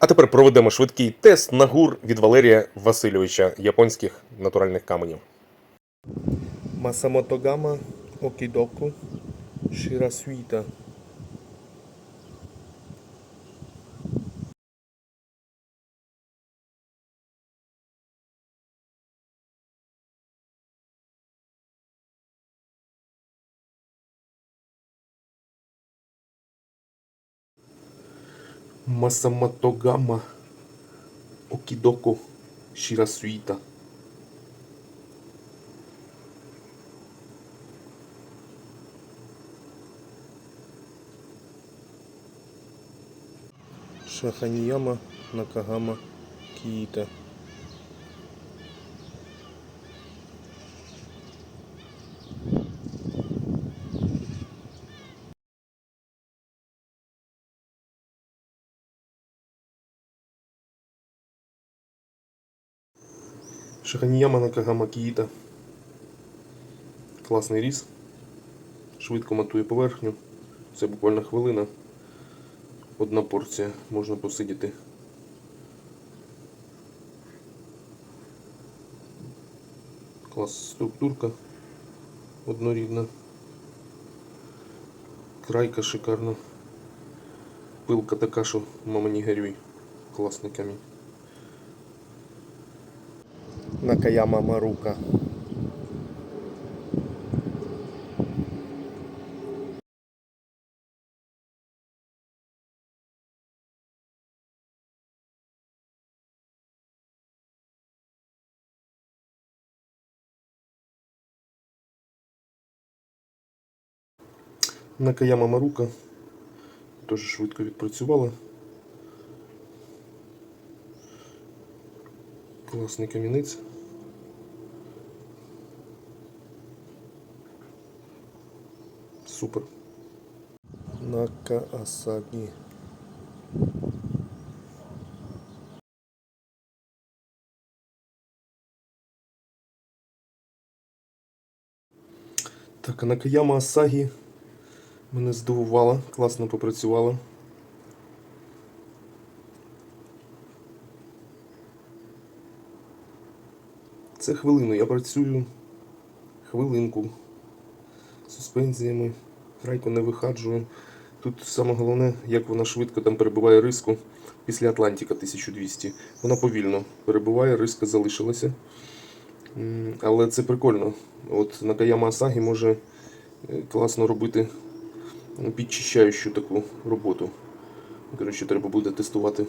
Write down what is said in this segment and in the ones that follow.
А тепер проведемо швидкий тест на гур від Валерія Васильовича японських натуральних каменів. Масамотогама окідоку Shirasuita. Масаматогама Окідоко Шірасуїта. Шаханіяма Накагама Киита. Шаханіяма Накагама Кіїта. Класний різ. Швидко матує поверхню. Це буквально хвилина. Одна порція можна посидіти. Клас структурка однорідна. Крайка шикарна. Пилка така, що мама не горюй. Класний камінь. Накаяма Марука. Накаяма Марука теж швидко відпрацювала. Класний камінець. Супер. Нака Асаги. Так, Накаяма Асагі мене здивувала, класно попрацювала. Це хвилину. Я працюю хвилинку з суспензіями, грайку не вихаджую. Тут саме головне, як вона швидко там перебиває риску після Атлантика 1200. Вона повільно перебуває, риска залишилася. Але це прикольно. От Накаяма Асагі може е, класно робити підчищаючу таку роботу. Коротше, треба буде тестувати.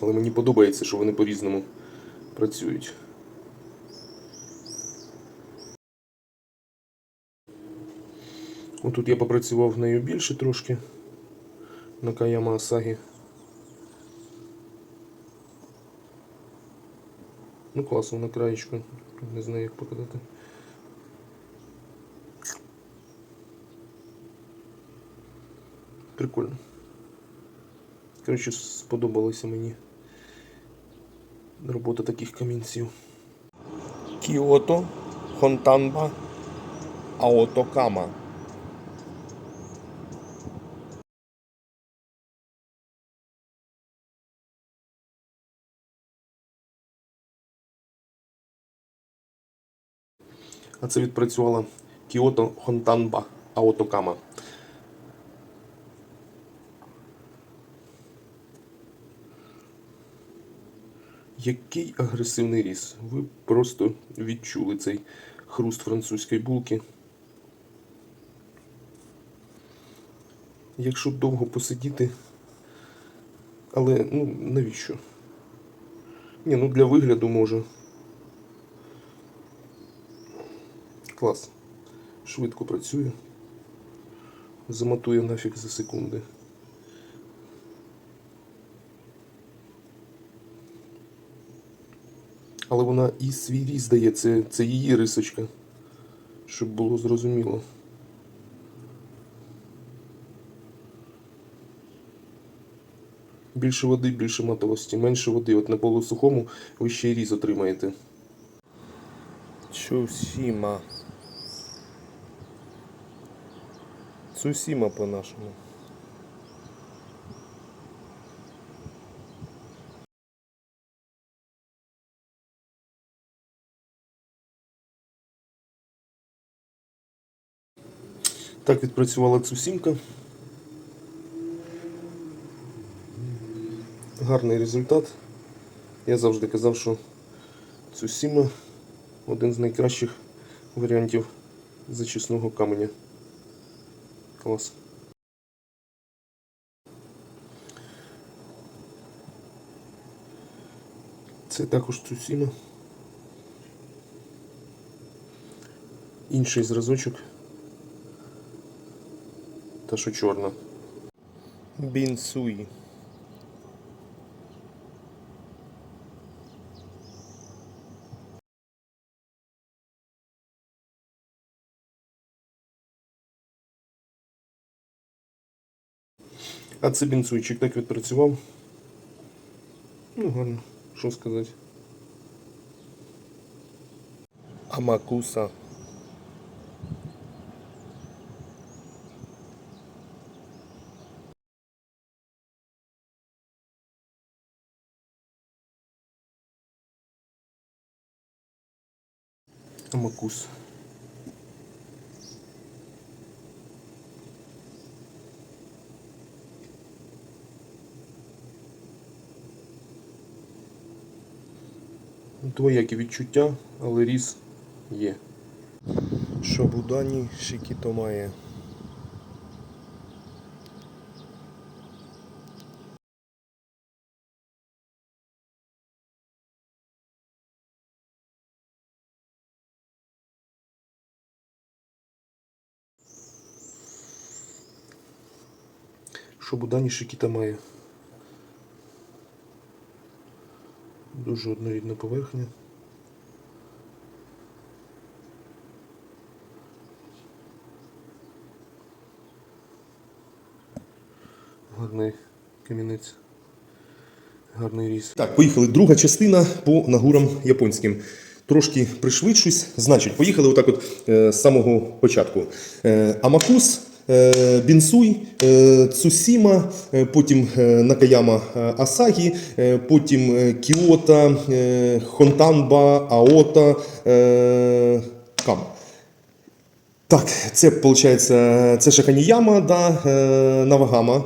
Але мені подобається, що вони по-різному працюють. Отут я попрацював нею більше трошки. Накаяма Асагі. Ну, класно на краєчку. Не знаю, як показати. Прикольно. Коротше, сподобалася мені робота таких камінців. Кіото Хонтанба Аотокама. А це відпрацювала Кіото Хонтанба Аотокама. Який агресивний ріс. Ви просто відчули цей хруст французької булки. Якщо довго посидіти, але ну навіщо? Ні, ну для вигляду може. Клас. Швидко працює. Замотує нафіг за секунди. Але вона і свій різ дає, це, це її рисочка. Щоб було зрозуміло. Більше води, більше матовості, менше води. От на полусухому ви ще й різ отримаєте. Чусіма. Цусіма по-нашому. Так відпрацювала Цусімка. Гарний результат. Я завжди казав, що Цусіма один з найкращих варіантів зачисного каменя. Клас. Це також Цусіма. Інший зразочок. Та що чорна. Бінсуй. А це бінцуйчик так відпрацював. Ну, гарно, що сказати. Амакуса. Амакус. Двоякі відчуття, але різ є. Шобудані Шикітомає. Що Будані Шикіта має. Дуже однорідна поверхня. Гарний камінець. Гарний ріс. Так, поїхали. Друга частина по нагурам японським. Трошки пришвидшусь. Значить, поїхали отак от е, з самого початку. Е, Амакус, Бінсуй, е, Цусіма, е, потім е, Накаяма е, Асагі, е, потім е, Кіота, е, Хонтанба, Аота, е, Кама. Так, це виходить, це Шаханіяма, да, е, Навагама.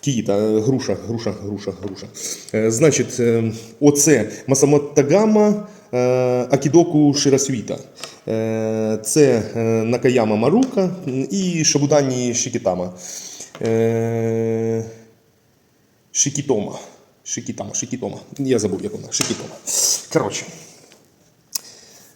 Кіїта, е, груша, груша, груша, груша. Е, Значить, е, оце Масамотагама е, Акідоку Ширасвіта. Е, Це е, Накаяма Марука і Шабудані Шикітама. Е, Шикітома. Шикітама, Шикітома. Я забув, як вона. Шикітома. Коротше.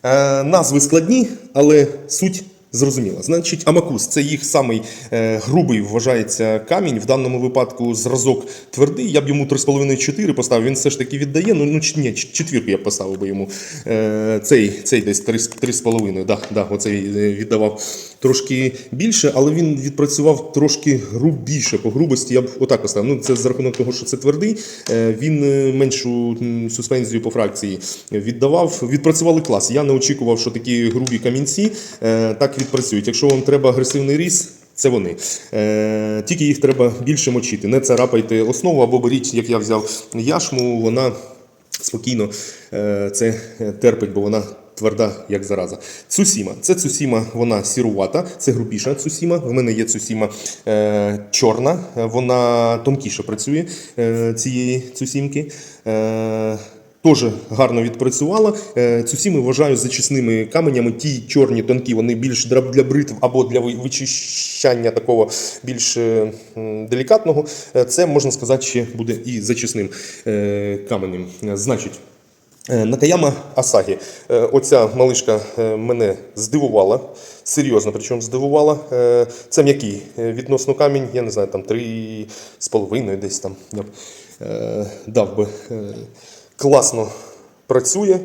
Е, назви складні, але суть зрозуміла. Значить, Амакус це їх самий е, грубий вважається камінь. В даному випадку зразок твердий. Я б йому 3,5-4 поставив. Він все ж таки віддає. Ну, ну ні, четвірку я б поставив би йому. Е, цей, цей десь 3,5. Да, да, оцей е, віддавав трошки більше, але він відпрацював трошки грубіше. По грубості я б отак поставив. Ну, це за рахунок того, що це твердий. Е, він е, меншу суспензію по фракції віддавав. Відпрацювали клас. Я не очікував, що такі грубі камінці е, так відпрацюють. Якщо вам треба агресивний ріс. Це вони. Е, тільки їх треба більше мочити. Не царапайте основу або беріть, як я взяв яшму, вона спокійно е, це терпить, бо вона тверда, як зараза. Цусіма. Це цусіма, вона сірувата, це грубіша цусіма. В мене є цусіма е, чорна, вона тонкіше працює е, цієї цусімки. Е, Теж гарно відпрацювала. Е, Цусіми вважаю зачисними каменями. Ті чорні тонкі, вони більш для бритв або для вичищання такого більш е, делікатного. Е, Це можна сказати, ще буде і зачисним каменем. Значить. Накаяма Асагі. Оця малишка мене здивувала. Серйозно, причому здивувала. Це м'який відносно камінь, я не знаю, там три з половиною десь там я б дав би. Класно працює.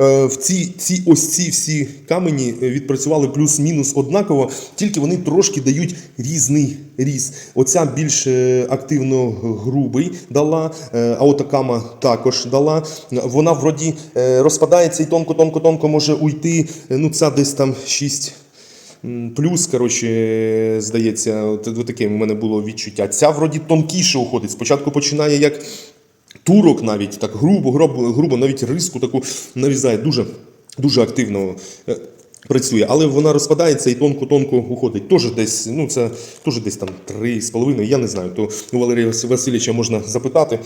Е, В ці, ці ось ці всі камені е, відпрацювали плюс-мінус однаково, тільки вони трошки дають різний різ. Оця більш е, активно грубий дала, а отакама також дала. Вона вроді розпадається і тонко-тонко-тонко може уйти. Ну, ця десь там 6 плюс, коротше, здається, от, таке у мене було відчуття. Ця вроді тонкіше уходить. Спочатку починає як турок навіть так грубо, грубо, грубо навіть риску таку нарізає дуже, дуже активно. Е, Працює, але вона розпадається і тонко-тонко уходить. Тож десь, ну це теж десь там 3,5, я не знаю. То у Валерія Васильовича можна запитати.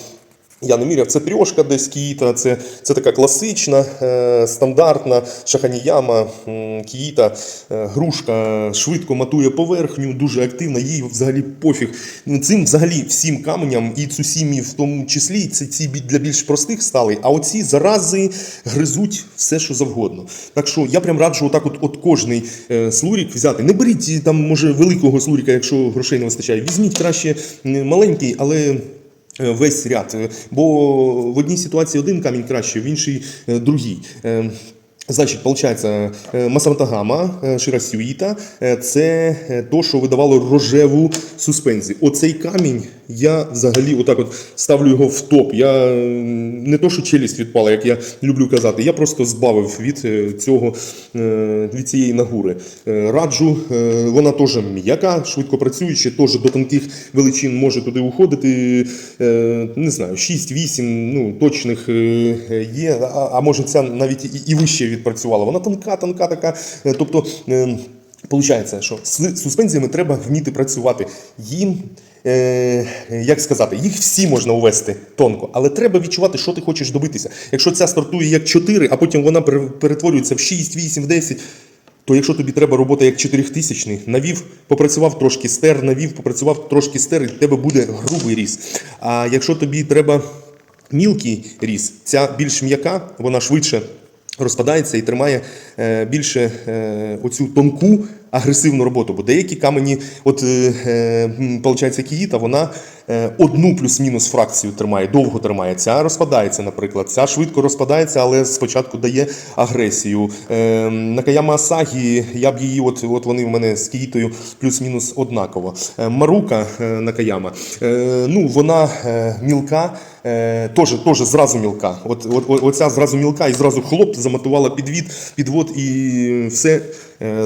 Я не міряв, це трьошка десь кіїта, це, це така класична, е, стандартна шаханіяма, м, кіїта, е, грушка швидко матує поверхню, дуже активна, їй взагалі пофіг. Ну, Цим взагалі всім каменям, і цусімі в тому числі, це ці для більш простих стали, а оці зарази гризуть все, що завгодно. Так що я прям раджу отак от, от кожний е, слурік взяти. Не беріть там, може, великого слуріка, якщо грошей не вистачає. Візьміть краще маленький, але. Е, весь ряд. Е, Бо в одній ситуації один камінь краще, в іншій е, другий. Значить, виходить, Масамтагама, Ширасюїта це то, що видавало рожеву суспензію. Оцей камінь я взагалі отак от ставлю його в топ. Я не то, що челюсть відпала, як я люблю казати, я просто збавив від е, цього е, від цієї нагури. Е, Раджу, вона теж м'яка, швидко працююча, теж до тонких величин може туди уходити. Не знаю, 6-8 ну, точних є, а, може ця навіть і, вище відпрацювала. Вона тонка, тонка така. Тобто. е, Получається, що з суспензіями треба вміти працювати. Їм, е, як сказати, їх всі можна увести тонко, але треба відчувати, що ти хочеш добитися. Якщо ця стартує як 4, а потім вона перетворюється в 6, 8, 10, то якщо тобі треба робота як 4000, навів, попрацював трошки стер, навів, попрацював трошки стер, і в тебе буде грубий ріс. А якщо тобі треба мілкий ріс, ця більш м'яка, вона швидше розпадається і тримає е, більше е, оцю тонку агресивну роботу. Бо деякі камені, от е, е, получається, кіїта, вона е, одну плюс-мінус фракцію тримає, довго тримає. Ця розпадається, наприклад. Ця швидко розпадається, але спочатку дає агресію. Е, Накаяма Асагі, я б її, от, от вони в мене з кіїтою плюс-мінус однаково. Е, Марука е, Накаяма, е, ну вона е, мілка. Е, Теж, теж зразу мілка. От, от, оця зразу мілка і зразу хлоп заматувала підвід, підвод і все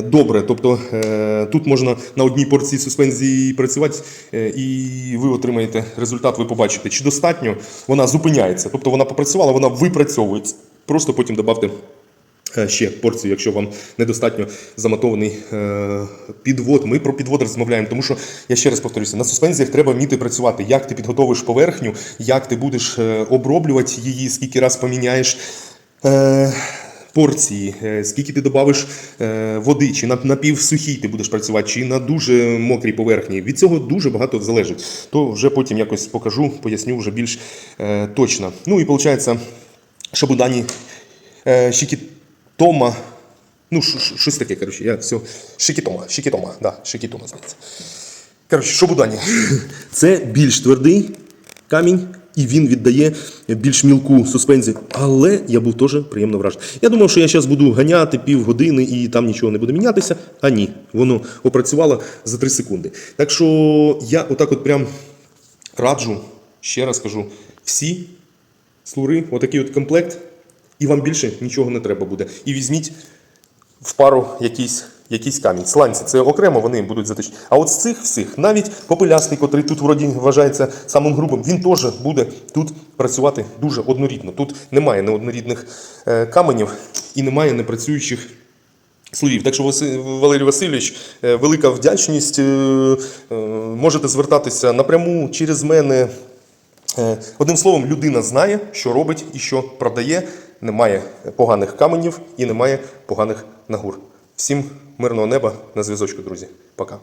добре. Тобто е, тут можна на одній порції суспензії працювати, е, і ви отримаєте результат, ви побачите, чи достатньо вона зупиняється. Тобто вона попрацювала, вона випрацьовується. Просто потім додавте Е, ще порцію, якщо вам недостатньо заматований е, підвод. Ми про підвод розмовляємо, тому що я ще раз повторюся, на суспензіях треба вміти працювати. Як ти підготовиш поверхню, як ти будеш е, оброблювати її, скільки раз поміняєш. Порції, е, скільки ти додавиш е, води, чи на напівсухій ти будеш працювати, чи на дуже мокрій поверхні. Від цього дуже багато залежить. То вже потім якось покажу, поясню вже більш е, точно. Ну і виходить, шабудані е, Шикітома. Ну, ш- ш- щось таке, коротше, я все. Шикітома, Шикітома, да, Шикітома, здається. Коротше, шобудані. Це більш твердий камінь, і він віддає більш мілку суспензію. Але я був теж приємно вражений. Я думав, що я зараз буду ганяти півгодини і там нічого не буде мінятися. А ні, воно опрацювало за 3 секунди. Так що я отак от прям раджу, ще раз кажу, всі слури, отакий от комплект, і вам більше нічого не треба буде. І візьміть в пару якийсь, якийсь камінь. Сланці це окремо, вони будуть заточені. А от з цих всіх, навіть попелясний, котрий тут вроді вважається самим грубим, він теж буде тут працювати дуже однорідно. Тут немає неоднорідних е, каменів і немає непрацюючих. Слурів. Так що, Валерій Васильович, е, велика вдячність. Е, Можете звертатися напряму через мене. Одним словом, людина знає, що робить і що продає. Немає поганих каменів і немає поганих нагур. Всім мирного неба на зв'язочку, друзі. Пока.